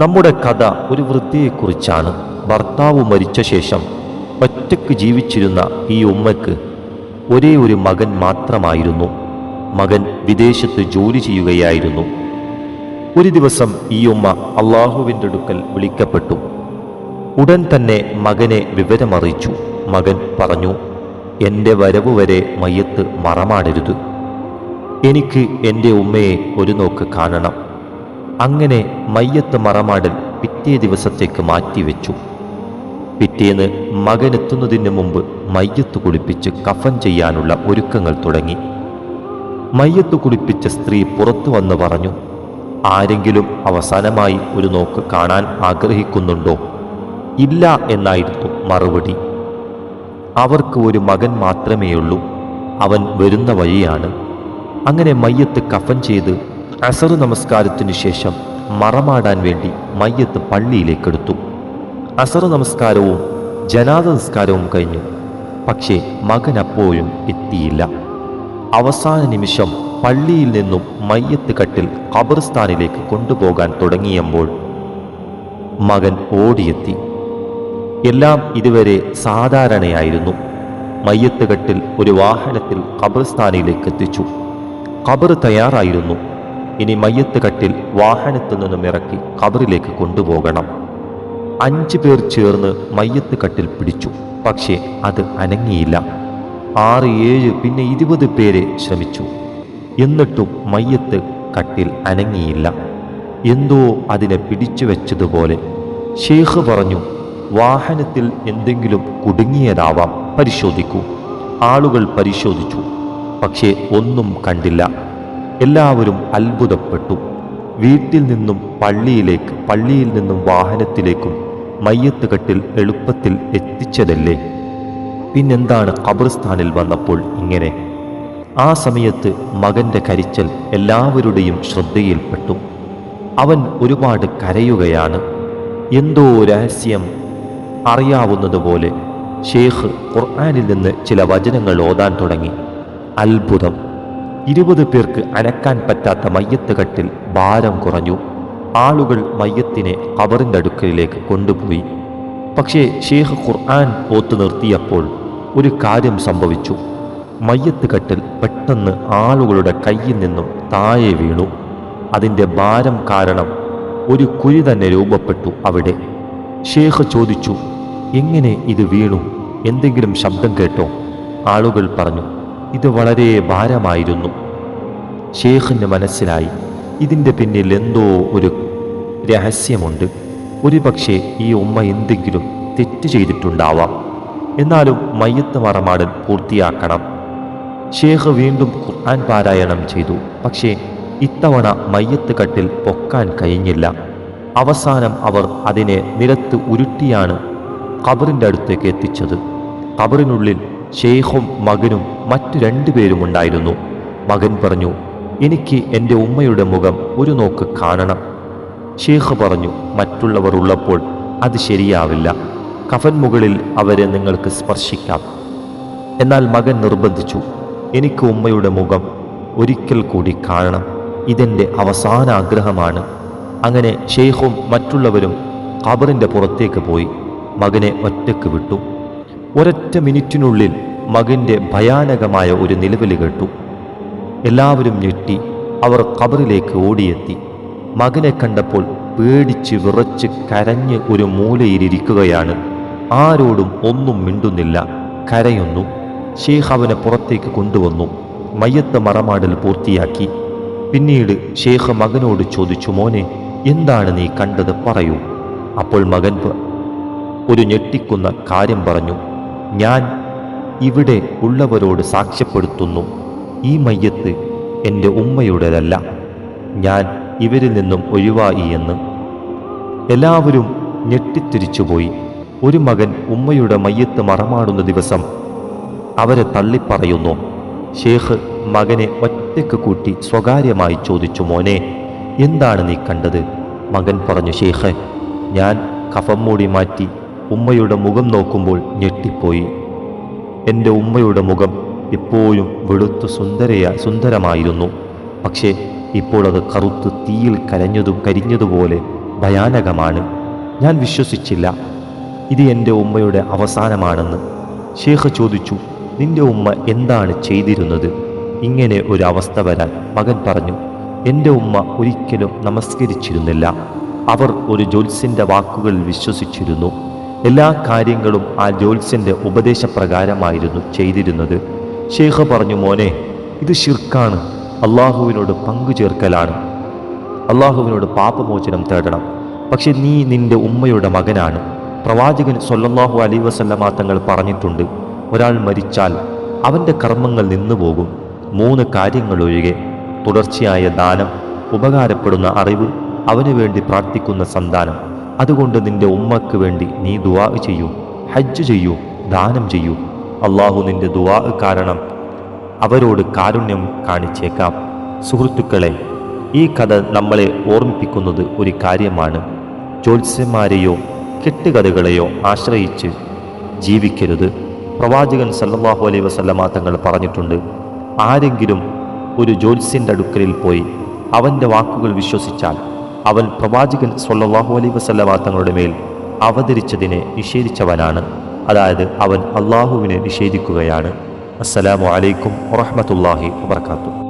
നമ്മുടെ കഥ ഒരു വൃദ്ധയെക്കുറിച്ചാണ് ഭർത്താവ് മരിച്ച ശേഷം ഒറ്റയ്ക്ക് ജീവിച്ചിരുന്ന ഈ ഉമ്മയ്ക്ക് ഒരേ ഒരു മകൻ മാത്രമായിരുന്നു. മകൻ വിദേശത്ത് ജോലി ചെയ്യുകയായിരുന്നു. ഒരു ദിവസം ഈ ഉമ്മ അള്ളാഹുവിന്റെ അടുക്കൽ വിളിക്കപ്പെട്ടു. ഉടൻ തന്നെ മകനെ വിവരമറിയിച്ചു. മകൻ പറഞ്ഞു എന്റെ വരവ് വരെ മയ്യത്ത് മറമാടരുത്. എനിക്ക് എന്റെ ഉമ്മയെ ഒരു നോക്ക് കാണണം. അങ്ങനെ മയ്യത്ത് മറമാടൽ പിറ്റേ ദിവസത്തേക്ക് മാറ്റിവെച്ചു. പിറ്റേന്ന് മകനെത്തുന്നതിന് മുമ്പ് മയ്യത്ത് കുളിപ്പിച്ച് കഫൻ ചെയ്യാനുള്ള ഒരുക്കങ്ങൾ തുടങ്ങി. മയ്യത്ത് കുളിപ്പിച്ച സ്ത്രീ പുറത്തു വന്ന് പറഞ്ഞു ആരെങ്കിലും അവസാനമായി ഒരു നോക്ക് കാണാൻ ആഗ്രഹിക്കുന്നുണ്ടോ? ഇല്ല എന്നായിരുന്നു മറുപടി. അവർക്ക് ഒരു മകൻ മാത്രമേയുള്ളൂ. അവൻ വരുന്ന വഴിയാണ്. അങ്ങനെ മയ്യത്ത് കഫൻ ചെയ്ത് അസറ് നമസ്കാരത്തിനു ശേഷം മറമാടാൻ വേണ്ടി മയ്യത്ത് പള്ളിയിലേക്കെടുത്തു. അസർ നമസ്കാരവും ജനാദ നിസ്കാരവും കഴിഞ്ഞു. പക്ഷേ മകൻ അപ്പോഴും എത്തിയില്ല. അവസാന നിമിഷം പള്ളിയിൽ നിന്നും മയ്യത്ത് കട്ടിൽ ഖബർസ്ഥാനിലേക്ക് കൊണ്ടുപോകാൻ തുടങ്ങിയപ്പോൾ മകൻ ഓടിയെത്തി. എല്ലാം ഇതുവരെ സാധാരണയായിരുന്നു. മയ്യത്ത് കട്ടിൽ ഒരു വാഹനത്തിൽ ഖബർസ്ഥാനിലേക്ക് എത്തിച്ചു. ഖബർ തയ്യാറായിരുന്നു. ഇനി മയ്യത്ത് കട്ടിൽ വാഹനത്തിൽ നിന്നും ഇറക്കി കബറിലേക്ക് കൊണ്ടുപോകണം. അഞ്ചു പേർ ചേർന്ന് മയ്യത്ത് കട്ടിൽ പിടിച്ചു. പക്ഷേ അത് അനങ്ങിയില്ല. ആറ് ഏഴ് പിന്നെ ഇരുപത് പേരെ ശ്രമിച്ചു. എന്നിട്ടും മയ്യത്ത് കട്ടിൽ അനങ്ങിയില്ല. എന്തോ അതിനെ പിടിച്ചു വെച്ചതുപോലെ. ഷേഖ് പറഞ്ഞു വാഹനത്തിൽ എന്തെങ്കിലും കുടുങ്ങിയതാവാം. പരിശോധിക്കൂ. ആളുകൾ പരിശോധിച്ചു. പക്ഷേ ഒന്നും കണ്ടില്ല. എല്ലാവരും അത്ഭുതപ്പെട്ടു. വീട്ടിൽ നിന്നും പള്ളിയിലേക്ക് പള്ളിയിൽ നിന്നും വാഹനത്തിലേക്കും മയ്യത്ത് കെട്ടിൽ എളുപ്പത്തിൽ എത്തിച്ചതല്ലേ? പിന്നെന്താണ് ഖബർസ്ഥാനിൽ വന്നപ്പോൾ ഇങ്ങനെ? ആ സമയത്ത് മകന്റെ കരിച്ചൽ എല്ലാവരുടെയും ശ്രദ്ധയിൽപ്പെട്ടു. അവൻ ഒരുപാട് കരയുകയാണ്. എന്തോ രഹസ്യം അറിയാവുന്നതുപോലെ ഷേഖ് ഖുർആാനിൽ നിന്ന് ചില വചനങ്ങൾ ഓതാൻ തുടങ്ങി. അത്ഭുതം. ഇരുപത് പേർക്ക് അനക്കാൻ പറ്റാത്ത മയ്യത്ത് കട്ടിൽ ഭാരം കുറഞ്ഞു. ആളുകൾ മയ്യത്തിനെ കബറിന്റെ അടുക്കലിലേക്ക് കൊണ്ടുപോയി. പക്ഷേ ഷേഖ് ഖുർആൻ ഓത്തു നിർത്തിയപ്പോൾ ഒരു കാര്യം സംഭവിച്ചു. മയ്യത്ത് കട്ടിൽ പെട്ടെന്ന് ആളുകളുടെ കയ്യിൽ നിന്നും താഴെ വീണു. അതിന്റെ ഭാരം കാരണം ഒരു കുഴി തന്നെ രൂപപ്പെട്ടു അവിടെ. ഷേഖ് ചോദിച്ചു എങ്ങനെ ഇത് വീണു? എന്തെങ്കിലും ശബ്ദം കേട്ടോ? ആളുകൾ പറഞ്ഞു ഇത് വളരെ ഭാരമായിരുന്നു. ഷേഖിന് മനസ്സിലായി. ഇതിന്റെ പിന്നിൽ എന്തോ ഒരു രഹസ്യമുണ്ട്. ഒരു പക്ഷേ ഈ ഉമ്മ എന്തെങ്കിലും തെറ്റ് ചെയ്തിട്ടുണ്ടാവാം. എന്നാലും മയ്യത്ത് മറമാടൻ പൂർത്തിയാക്കണം. ഷേഖ് വീണ്ടും ഖുർആൻ പാരായണം ചെയ്തു. പക്ഷേ ഇത്തവണ മയ്യത്ത് കട്ടിൽ പൊക്കാൻ കഴിഞ്ഞില്ല. അവസാനം അവർ അതിനെ നിലത്ത് ഉരുട്ടിയാണ് ഖബറിന്റെ അടുത്തേക്ക് എത്തിച്ചത്. ഖബറിനുള്ളിൽ ഷെയ്ഖും മകനും മറ്റു രണ്ടുപേരും ഉണ്ടായിരുന്നു. മകൻ പറഞ്ഞു എനിക്ക് എന്റെ ഉമ്മയുടെ മുഖം ഒരു നോക്ക് കാണണം. ഷെയ്ഖ് പറഞ്ഞു മറ്റുള്ളവർ ഉള്ളപ്പോൾ അത് ശരിയാവില്ല. കഫൻ മുകളിൽ അവരെ നിങ്ങൾക്ക് സ്പർശിക്കാം. എന്നാൽ മകൻ നിർബന്ധിച്ചു എനിക്ക് ഉമ്മയുടെ മുഖം ഒരിക്കൽ കൂടി കാണണം. ഇതെന്റെ അവസാന ആഗ്രഹമാണ്. അങ്ങനെ ഷെയ്ഖും മറ്റുള്ളവരും ഖബറിന്റെ പുറത്തേക്ക് പോയി. മകനെ ഒറ്റയ്ക്ക് വിട്ടു. ഒരൊറ്റ മിനിറ്റിനുള്ളിൽ മകന്റെ ഭയാനകമായ ഒരു നിലവിളി കേട്ടു. എല്ലാവരും ഞെട്ടി അവർ കബറിലേക്ക് ഓടിയെത്തി. മകനെ കണ്ടപ്പോൾ പേടിച്ച് വിറച്ച് കരഞ്ഞ് ഒരു മൂലയിലിരിക്കുകയാണ്. ആരോടും ഒന്നും മിണ്ടുന്നില്ല. കരയുന്നു. ഷേഖ് അവനെ പുറത്തേക്ക് കൊണ്ടുവന്നു. മയ്യത്ത് മറമാടൽ പൂർത്തിയാക്കി. പിന്നീട് ഷേഖ് മകനോട് ചോദിച്ചു മോനെ എന്താണ് നീ കണ്ടത്? പറയൂ. അപ്പോൾ മകൻ ഒരു ഞെട്ടിക്കുന്ന കാര്യം പറഞ്ഞു. ഞാൻ ഇവിടെ ഉള്ളവരോട് സാക്ഷ്യപ്പെടുത്തുന്നു. ഈ മയ്യത്ത് എന്റെ ഉമ്മയുടേതല്ല. ഞാൻ ഇവരിൽ നിന്നും ഒഴിവായി എന്ന്. എല്ലാവരും ഞെട്ടിത്തിരിച്ചുപോയി. ഒരു മകൻ ഉമ്മയുടെ മയ്യത്ത് മറമാടുന്ന ദിവസം അവരെ തള്ളിപ്പറയുന്നു. ഷേഖ് മകനെ ഒറ്റയ്ക്ക് കൂട്ടി സ്വകാര്യമായി ചോദിച്ചു മോനെ എന്താണ് നീ കണ്ടത്? മകൻ പറഞ്ഞു ഷേഖ് ഞാൻ കഫം മൂടി മാറ്റി ഉമ്മയുടെ മുഖം നോക്കുമ്പോൾ ഞെട്ടിപ്പോയി. എന്റെ ഉമ്മയുടെ മുഖം എപ്പോഴും വെളുത്ത് സുന്ദരയ സുന്ദരമായിരുന്നു. പക്ഷേ ഇപ്പോൾ അത് കറുത്ത് തീയിൽ കരഞ്ഞതും കരിഞ്ഞതുപോലെ ഭയാനകമാണ്. ഞാൻ വിശ്വസിച്ചില്ല. ഇത് എന്റെ ഉമ്മയുടെ അവസാനമാണെന്ന്. ഷേഖ് ചോദിച്ചു നിന്റെ ഉമ്മ എന്താണ് ചെയ്തിരുന്നത്? ഇങ്ങനെ ഒരു അവസ്ഥ വരാൻ മകൻ പറഞ്ഞു എന്റെ ഉമ്മ ഒരിക്കലും നമസ്കരിച്ചിരുന്നില്ല. അവർ ഒരു ജോത്സിന്റെ വാക്കുകളിൽ വിശ്വസിച്ചിരുന്നു. എല്ലാ കാര്യങ്ങളും ആ ജ്യോത്സ്യന്റെ ഉപദേശപ്രകാരമായിരുന്നു ചെയ്തിരുന്നത്. ഷെയ്ഖ് പറഞ്ഞു മോനെ ഇത് ഷിർക്കാണ് അള്ളാഹുവിനോട് പങ്കു ചേർക്കലാണ് അള്ളാഹുവിനോട് പാപമോചനം തേടണം. പക്ഷെ നീ നിന്റെ ഉമ്മയുടെ മകനാണ്. പ്രവാചകൻ സൊല്ലാഹു അലൈ വസല്ലമ തങ്ങൾ പറഞ്ഞിട്ടുണ്ട് ഒരാൾ മരിച്ചാൽ അവന്റെ കർമ്മങ്ങൾ നിന്നുപോകും. മൂന്ന് കാര്യങ്ങളൊഴികെ തുടർച്ചയായ ദാനം ഉപകാരപ്പെടുന്ന അറിവ് അവന് വേണ്ടി പ്രാർത്ഥിക്കുന്ന സന്താനം അതുകൊണ്ട് നിന്റെ ഉമ്മക്ക് വേണ്ടി നീ ദുവാ ചെയ്യൂ ഹജ്ജ് ചെയ്യൂ ദാനം ചെയ്യൂ. അള്ളാഹു നിന്റെ ദുവാ കാരണം അവരോട് കാരുണ്യം കാണിച്ചേക്കാം. സുഹൃത്തുക്കളെ ഈ കഥ നമ്മളെ ഓർമ്മിപ്പിക്കുന്നത് ഒരു കാര്യമാണ്. ജ്യോത്സ്യന്മാരെയോ കെട്ടുകഥകളെയോ ആശ്രയിച്ച് ജീവിക്കരുത്. പ്രവാചകൻ സല്ലാഹു അലൈ വസല്ലമ തങ്ങൾ പറഞ്ഞിട്ടുണ്ട് ആരെങ്കിലും ഒരു ജ്യോത്സ്യന്റെ അടുക്കലിൽ പോയി അവന്റെ വാക്കുകൾ വിശ്വസിച്ചാൽ അവൻ പ്രവാചകൻ സൊല്ലാഹു അലൈ വസല്ലമ തങ്ങളുടെ മേൽ അവതരിച്ചതിനെ നിഷേധിച്ചവനാണ്. അതായത് അവൻ അള്ളാഹുവിനെ നിഷേധിക്കുകയാണ്. അസ്സലാമു അലൈക്കും വറഹ്മത്തുള്ളാഹി വബർക്കാത്തു